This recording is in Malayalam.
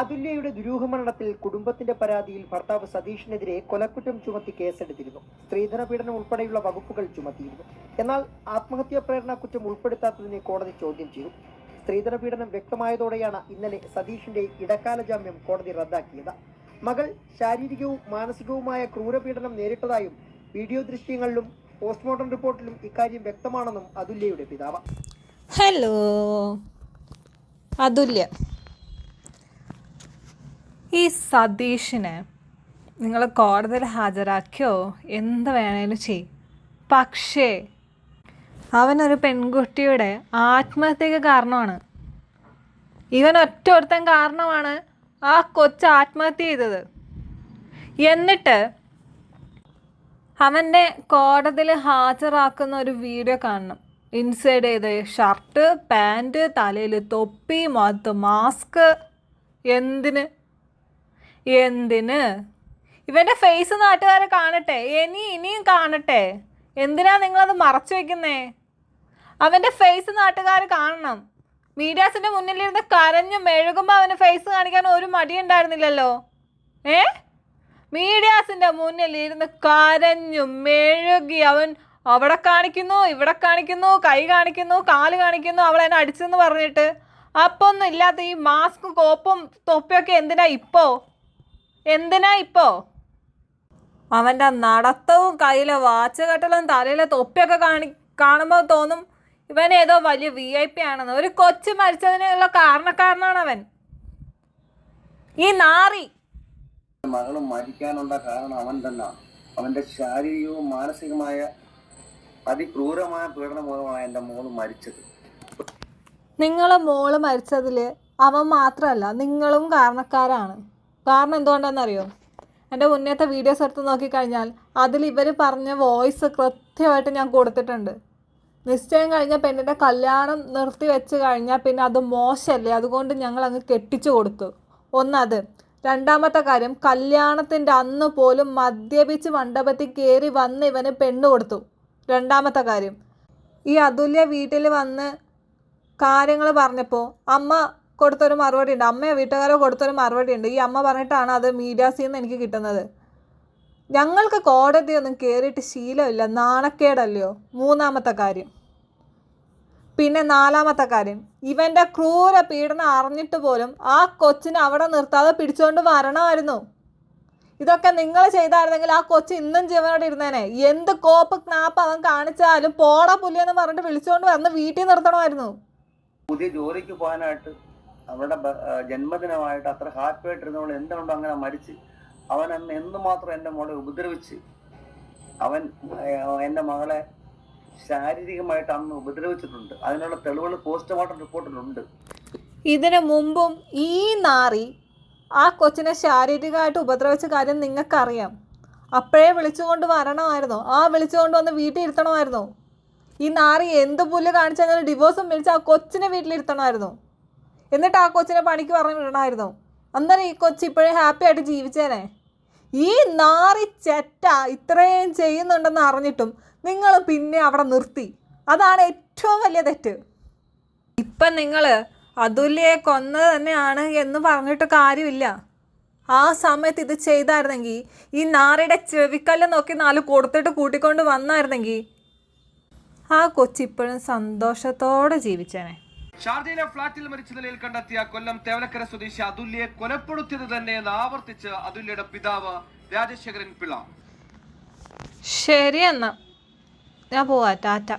അതുല്യയുടെ ദുരൂഹമരണത്തിൽ കുടുംബത്തിന്റെ പരാതിയിൽ ഭർത്താവ് സതീഷിനെതിരെ കൊലക്കുറ്റം ചുമത്തി കേസെടുത്തിരുന്നു. സ്ത്രീധന പീഡനം ഉൾപ്പെടെയുള്ള വകുപ്പുകൾ ചുമത്തിയിരുന്നു. എന്നാൽ ആത്മഹത്യാ പ്രേരണ കുറ്റം ഉൾപ്പെടുത്താത്തതിനെ കോടതി ചോദ്യം ചെയ്തു. സ്ത്രീധന പീഡനം വ്യക്തമായതോടെയാണ് ഇന്നലെ സതീഷിന്റെ ഇടക്കാല ജാമ്യം കോടതി റദ്ദാക്കിയത്. മകൾ ശാരീരികവും മാനസികവുമായ ക്രൂരപീഡനം നേരിട്ടതായും വീഡിയോ ദൃശ്യങ്ങളിലും പോസ്റ്റ്മോർട്ടം റിപ്പോർട്ടിലും ഇക്കാര്യം വ്യക്തമാണെന്നും അതുല്യയുടെ പിതാവ്. ഹലോ. അതുല്യ. ഈ സതീഷിനെ നിങ്ങൾ കോടതിയിൽ ഹാജരാക്കിയോ? എന്ത് വേണേലും ചെയ്. പക്ഷേ അവനൊരു പെൺകുട്ടിയുടെ ആത്മഹത്യക്ക് കാരണമാണ്. ഇവൻ ഒറ്റ ഒരുത്തൻ കാരണമാണ് ആ കൊച്ച് ആത്മഹത്യ ചെയ്തത്. എന്നിട്ട് അവന്റെ കോടതിയിൽ ഹാജരാക്കുന്ന ഒരു വീഡിയോ കാണണം. ഇൻസൈഡ് ചെയ്ത് ഷർട്ട് പാന്റ് തലയിൽ തൊപ്പി മുഖത്ത് മാസ്ക് എന്തിന് എന്തിന്? ഇവന്റെ ഫേസ് നാട്ടുകാരെ കാണട്ടെ. ഇനി ഇനിയും കാണട്ടെ. എന്തിനാ നിങ്ങളത് മറച്ചു വെക്കുന്നേ? അവന്റെ ഫേസ് നാട്ടുകാർ കാണണം. മീഡിയാസിന്റെ മുന്നിലിരുന്ന് കരഞ്ഞു മെഴുകുമ്പോൾ അവന് ഫേസ് കാണിക്കാൻ ഒരു മടി ഉണ്ടായിരുന്നില്ലല്ലോ ഏ? മീഡിയാസിന്റെ മുന്നിൽ ഇരുന്ന് കരഞ്ഞു മെഴുകി അവൻ അവിടെ കാണിക്കുന്നു ഇവിടെ കാണിക്കുന്നു കൈ കാണിക്കുന്നു കാൽ കാണിക്കുന്നു അവൾ എന്നെ അടിച്ചെന്ന് പറഞ്ഞിട്ട്. അപ്പൊന്നും ഇല്ലാത്ത ഈ മാസ്ക് കോപ്പും തൊപ്പിയൊക്കെ എന്തിനാ ഇപ്പോ? എന്തിനാ ഇപ്പോ? അവന്റെ നടത്തവും കയ്യിലെ വാച്ച് കെട്ടലും തലയിലെ തൊപ്പിയൊക്കെ കാണി കാണുമ്പോൾ തോന്നും ഇവൻ ഏതോ വലിയ വി ഐ പി ആണെന്ന്. ഒരു കൊച്ചു മരിച്ചതിനുള്ള കാരണക്കാരനാണ് അവൻ. ഈ നാറി. മകളും മരിക്കാനുള്ള കാരണം അവൻ തന്നെയാണ് അവന്റെ ശാരീരികവും മാനസികമായ അതിക്രൂരമായ പീഡന മൂലമാണ് എന്റെ മോൾ മരിച്ചത്. നിങ്ങളെ മോൾ മരിച്ചതിൽ അവൻ മാത്രമല്ല നിങ്ങളും കാരണക്കാരാണ്. കാരണം എന്തുകൊണ്ടാണെന്നറിയോ? എന്റെ മുന്നേത്തെ വീഡിയോസ് എടുത്ത് നോക്കിക്കഴിഞ്ഞാൽ അതിൽ ഇവർ പറഞ്ഞ വോയിസ് കൃത്യമായിട്ട് ഞാൻ കൊടുത്തിട്ടുണ്ട്. നിശ്ചയം കഴിഞ്ഞ പെണ്ണിന്റെ കല്യാണം നിർത്തി വെച്ച് കഴിഞ്ഞാൽ പിന്നെ അത് മോശമല്ലേ? അതുകൊണ്ട് ഞങ്ങൾ അങ്ങ് കെട്ടിച്ചു കൊടുത്തു. ഒന്നത് രണ്ടാമത്തെ കാര്യം കല്യാണത്തിന്റെ അന്ന് പോലും മദ്യപിച്ച് മണ്ഡപത്തിൽ കയറി വന്ന് ഇവന് പെണ്ണ് കൊടുത്തു. രണ്ടാമത്തെ കാര്യം ഈ അതുല്യ വീട്ടിൽ വന്ന് കാര്യങ്ങൾ പറഞ്ഞപ്പോൾ അമ്മ കൊടുത്തൊരു മറുപടി ഉണ്ട് അമ്മയോ വീട്ടുകാരോ കൊടുത്തൊരു മറുപടി ഉണ്ട് ഈ അമ്മ പറഞ്ഞിട്ടാണ് അത് മീഡിയാസിൽ നിന്ന് എനിക്ക് കിട്ടുന്നത്. ഞങ്ങൾക്ക് കോടതിയൊന്നും കയറിയിട്ട് ശീലമില്ല. നാണക്കേടല്ലയോ? മൂന്നാമത്തെ കാര്യം. പിന്നെ നാലാമത്തെ കാര്യം. ഇവന്റെ ക്രൂര പീഡനം അറിഞ്ഞിട്ട് പോലും ആ കൊച്ചിനെ അവിടെ നിർത്താതെ പിടിച്ചുകൊണ്ട് വരണമായിരുന്നു. ഇതൊക്കെ നിങ്ങൾ ചെയ്തായിരുന്നെങ്കിൽ ആ കൊച്ചു ഇന്നും ജീവനോടെ ഇരുന്നേനെ. എന്ത് കോപ്പ് ക്നാപ്പ് അവൻ കാണിച്ചാലും പോടാ പുലിയെന്ന് പറഞ്ഞിട്ട് വിളിച്ചുകൊണ്ട് വന്ന് വീട്ടിൽ നിർത്തണമായിരുന്നു. പുതിയ ജോലിക്ക് പോകാനായിട്ട് അവരുടെ ജന്മദിനമായിട്ട് അത്ര ഹാപ്പി ആയിട്ടിരുന്നവൾ എന്തുകൊണ്ടോ അങ്ങനെ മരിച്ച് അവൻ അന്ന് എന്തുമാത്രം എന്റെ മോളെ ഉപദ്രവിച്ച് അവൻ എന്റെ മകളെ ശാരീരികമായിട്ട് അന്ന് ഉപദ്രവിച്ചിട്ടുണ്ട്. അതിനുള്ള തെളിവുകൾ പോസ്റ്റ്മോർട്ടം റിപ്പോർട്ടിലുണ്ട് ഇതിനു മുമ്പും ഈ നാറി ആ കൊച്ചിനെ ശാരീരികമായിട്ട് ഉപദ്രവിച്ച കാര്യം നിങ്ങൾക്കറിയാം. അപ്പോഴേ വിളിച്ചുകൊണ്ട് വരണമായിരുന്നോ. ആ വിളിച്ചുകൊണ്ട് വന്ന് വീട്ടിൽ ഇരുത്തണമായിരുന്നോ. ഈ നാറി എന്ത് പുല്ല് കാണിച്ചാൽ ഡിവോഴ്സും വിളിച്ച് ആ കൊച്ചിനെ വീട്ടിലിരുത്തണമായിരുന്നു എന്നിട്ട് ആ കൊച്ചിനെ പണിക്ക് പറഞ്ഞു വിടണമായിരുന്നു അന്നേരം ഈ കൊച്ചി ഇപ്പോഴും ഹാപ്പി ആയിട്ട് ജീവിച്ചേനെ. ഈ നാറി ചെറ്റ ഇത്രയും ചെയ്യുന്നുണ്ടെന്ന് അറിഞ്ഞിട്ടും നിങ്ങൾ പിന്നെ അവിടെ നിർത്തി. അതാണ് ഏറ്റവും വലിയ തെറ്റ്. ഇപ്പം നിങ്ങൾ അതുല്യെ കൊന്നത് തന്നെയാണ് എന്ന് പറഞ്ഞിട്ട് കാര്യമില്ല. ആ സമയത്ത് ഇത് ചെയ്തായിരുന്നെങ്കിൽ ഈ നാറിയുടെ ചെവിക്കല്ല് നോക്കി നാല് കൊടുത്തിട്ട് കൂട്ടിക്കൊണ്ട് വന്നായിരുന്നെങ്കിൽ ആ കൊച്ചിപ്പോഴും സന്തോഷത്തോടെ ജീവിച്ചേനെ. ഷാർജയിലെ ഫ്ളാറ്റിൽ മരിച്ച നിലയിൽ കണ്ടെത്തിയ കൊല്ലം തേവലക്കര സ്വദേശി അതുല്യെ കൊലപ്പെടുത്തിയത് തന്നെയെന്ന് ആവർത്തിച്ച് അതുല്യയുടെ പിതാവ് രാജശേഖരൻ പിള്ള. ശരി എന്നാ. ഞാൻ പോവാ ടാറ്റ.